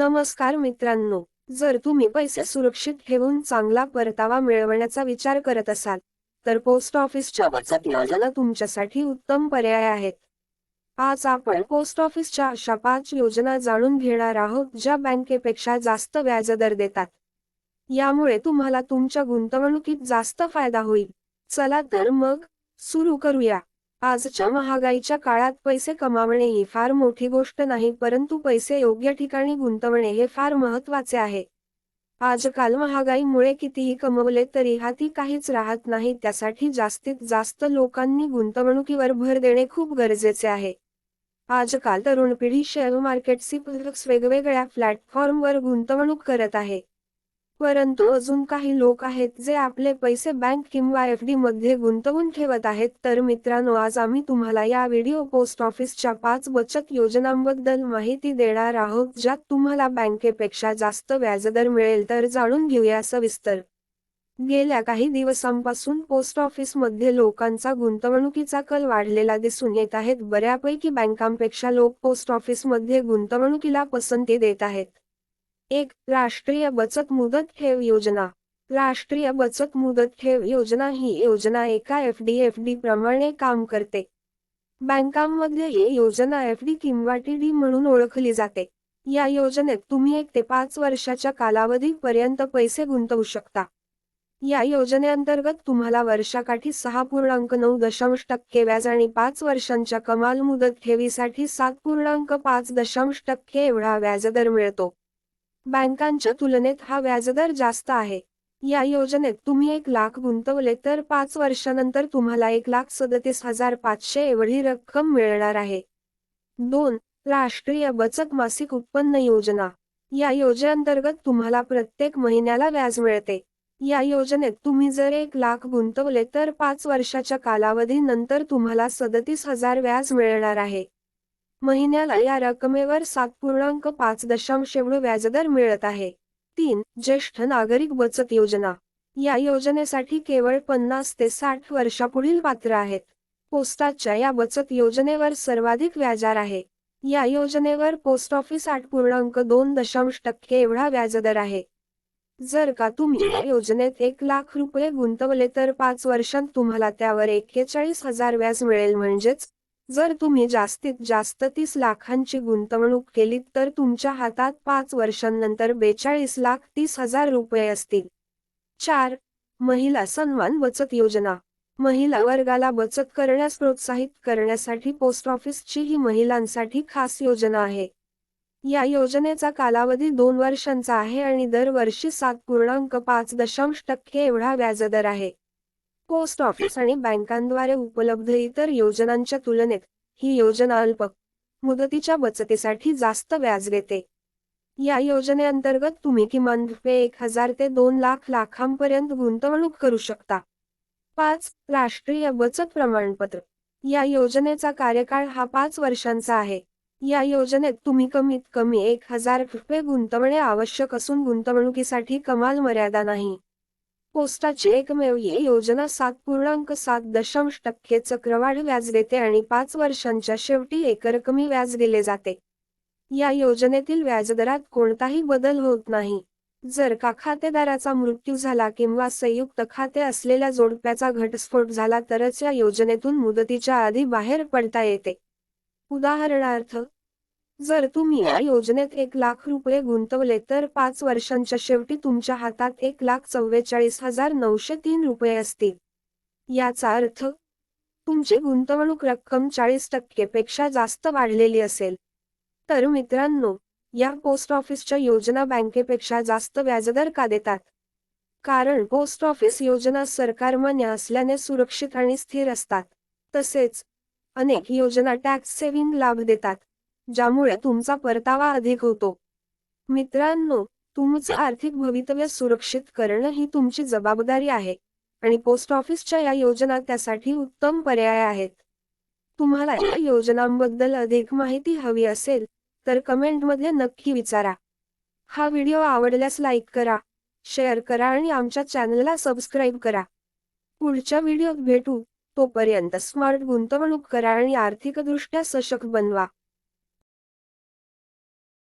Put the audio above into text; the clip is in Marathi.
नमस्कार मित्रांनो जर तुम्ही पैसे सुरक्षित ठेवून चांगला परतावा मिळवण्याचा विचार करत असाल तर पोस्ट ऑफिसच्या बचत योजना तुमच्यासाठी उत्तम पर्याय आहेत. आज आपण पोस्ट ऑफिसच्या अशा पाच योजना जाणून घेणार आहोत ज्या बँकेपेक्षा जास्त व्याजदर देतात. यामुळे तुम्हाला तुमच्या गुंतवणुकीत जास्त फायदा होईल. चला तर मग सुरू करूया. आजच्या महागाईच्या काळात पैसे कमावणे ही फार मोठी गोष्ट नाही परंतु पैसे योग्य ठिकाणी गुंतवणे हे फार महत्त्वाचे आहे. आजकाल महागाईमुळे कितीही कमवले तरी हाती काहीच राहत नाही त्यासाठी जास्तीत जास्त लोकांनी गुंतवणुकीवर भर देणे खूप गरजेचे आहे. आजकाल तरुण पिढी शेअर मार्केटची वेगवेगळ्या प्लॅटफॉर्मवर गुंतवणूक करत आहे. परंतु अजून काही लोक आहेत जे आपले पैसे बँक किंवा एफ डी मध्ये गुंतवून ठेवत आहेत. तर मित्रांनो आज आम्ही तुम्हाला या व्हिडिओ पोस्ट ऑफिसच्या पाच बचत योजनांबद्दल माहिती देणार आहोत ज्यात तुम्हाला बँकेपेक्षा जास्त व्याजदर मिळेल तर जाणून घेऊया सविस्तर. गेल्या काही दिवसांपासून पोस्ट ऑफिसमध्ये लोकांचा गुंतवणुकीचा कल वाढलेला दिसून येत आहेत बऱ्यापैकी बँकांपेक्षा लोक पोस्ट ऑफिसमध्ये गुंतवणुकीला पसंती देत आहेत. एक राष्ट्रीय बचत मुदत ठेव योजना. राष्ट्रीय बचत मुदत ठेव योजना ही योजना एका एफ डी एफ डी प्रमाणे काम करते. बँकांमध्ये ही योजना एफ डी किंवा टी डी म्हणून ओळखली जाते. या योजनेत तुम्ही एक ते पाच वर्षाच्या कालावधीपर्यंत पैसे गुंतवू शकता. या योजनेअंतर्गत तुम्हाला वर्षाकाठी सहा पूर्णांक नऊ दशांश टक्के व्याज आणि पाच वर्षांच्या कमाल मुदत ठेवीसाठी सात पूर्णांक पाच दशांश टक्के एवढा व्याजदर मिळतो. बँकांच्या तुलनेत हा व्याजदर जास्त आहे. या योजनेत तुम्ही एक लाख गुंतवले तर पाच वर्षानंतर तुम्हाला एक लाख सदतीस हजार पाचशे एवढी रक्कम मिळणार आहे. दोन राष्ट्रीय बचत मासिक उत्पन्न योजना. या योजनेअंतर्गत तुम्हाला प्रत्येक महिन्याला व्याज मिळते. या योजनेत तुम्ही जर एक लाख गुंतवले तर पाच वर्षाच्या कालावधीनंतर तुम्हाला सदतीस हजार व्याज मिळणार आहे. महिन्याला या रकमेवर सात पूर्णांक पाच दशांश एवढं व्याजदर मिळत आहे. तीन ज्येष्ठ नागरिक बचत योजना. या योजनेसाठी केवळ पन्नास ते साठ वर्षापुढील पात्र आहेत. पोस्टाच्या या बचत योजनेवर सर्वाधिक व्याजार आहे. या योजनेवर पोस्ट ऑफिस आठ पूर्णांक दोन दशांश टक्के एवढा व्याजदर आहे. जर का तुम्ही या योजनेत एक लाख रुपये गुंतवले तर पाच वर्षांत तुम्हाला त्यावर एक्केचाळीस हजार व्याज मिळेल. म्हणजेच जर तुम्ही जास्तीत जास्त तीस लाखांची गुंतवणूक केलीत तर तुमच्या हातात पाच वर्षांनंतर बेचाळीस लाख तीस हजार रुपये असतील. चार महिला सन्मान बचत योजना. महिला वर्गाला बचत करण्यास प्रोत्साहित करण्यासाठी पोस्ट ऑफिसची ही महिलांसाठी खास योजना आहे. या योजनेचा कालावधी दोन वर्षांचा आहे आणि दरवर्षी सात पूर्णांक पाच दशांश टक्के एवढा व्याजदर आहे. पोस्ट ऑफिस आणि बँकांद्वारे उपलब्ध इतर योजनांच्या तुलनेत ही योजना अल्प मुदतीच्या बचतीसाठी जास्त व्याज देते. या योजनेअंतर्गत तुम्ही किमान रुपये एक हजार ते दोन लाख लाखांपर्यंत गुंतवणूक करू शकता. पाच राष्ट्रीय बचत प्रमाणपत्र. या योजनेचा कार्यकाळ हा पाच वर्षांचा आहे. या योजनेत तुम्ही कमीत कमी एक हजार रुपये गुंतवणे आवश्यक असून गुंतवणुकीसाठी कमाल मर्यादा नाही. पोस्टाची एकमेव योजना सात पूर्णांक सात दशांश टक्के चक्रवाढ व्याज देते आणि पाच वर्षांच्या शेवटी एकरकमी व्याज दिले जाते. या योजनेतील व्याजदरात कोणताही बदल होत नाही. जर का खातेदाराचा मृत्यू झाला किंवा संयुक्त खाते असलेल्या जोडप्याचा घटस्फोट झाला तरच या योजनेतून मुदतीच्या आधी बाहेर पडता येते. उदाहरणार्थ जर तुम्ही या योजनेत एक लाख रुपये गुंतवले तर पाच वर्षांच्या शेवटी तुमच्या हातात एक लाख चव्वेचाळीस हजार नऊशे तीन रुपये असतील. याचा अर्थ तुमची गुंतवणूक रक्कम चाळीस टक्के पेक्षा जास्त वाढलेली असेल. तर मित्रांनो या पोस्ट ऑफिसच्या योजना बँकेपेक्षा जास्त व्याजदर का देतात? कारण पोस्ट ऑफिस योजना सरकारमान्य असल्याने सुरक्षित आणि स्थिर असतात. तसेच अनेक योजना टॅक्स सेव्हिंग लाभ देतात. ज्यामुळे तुमचा परतावा अधिक होतो. मित्रांनो तुमचं आर्थिक भवितव्य सुरक्षित करणं ही तुमची जबाबदारी आहे आणि पोस्ट ऑफिसच्या या योजना त्यासाठी उत्तम पर्याय आहेत. तुम्हाला या योजनांबद्दल अधिक माहिती हवी असेल तर कमेंटमध्ये नक्की विचारा. हा व्हिडिओ आवडल्यास लाईक करा शेअर करा आणि आमच्या चॅनलला सबस्क्राईब करा. पुढच्या व्हिडिओत भेटू तोपर्यंत स्मार्ट गुंतवणूक करा आणि आर्थिकदृष्ट्या सशक्त बनवा.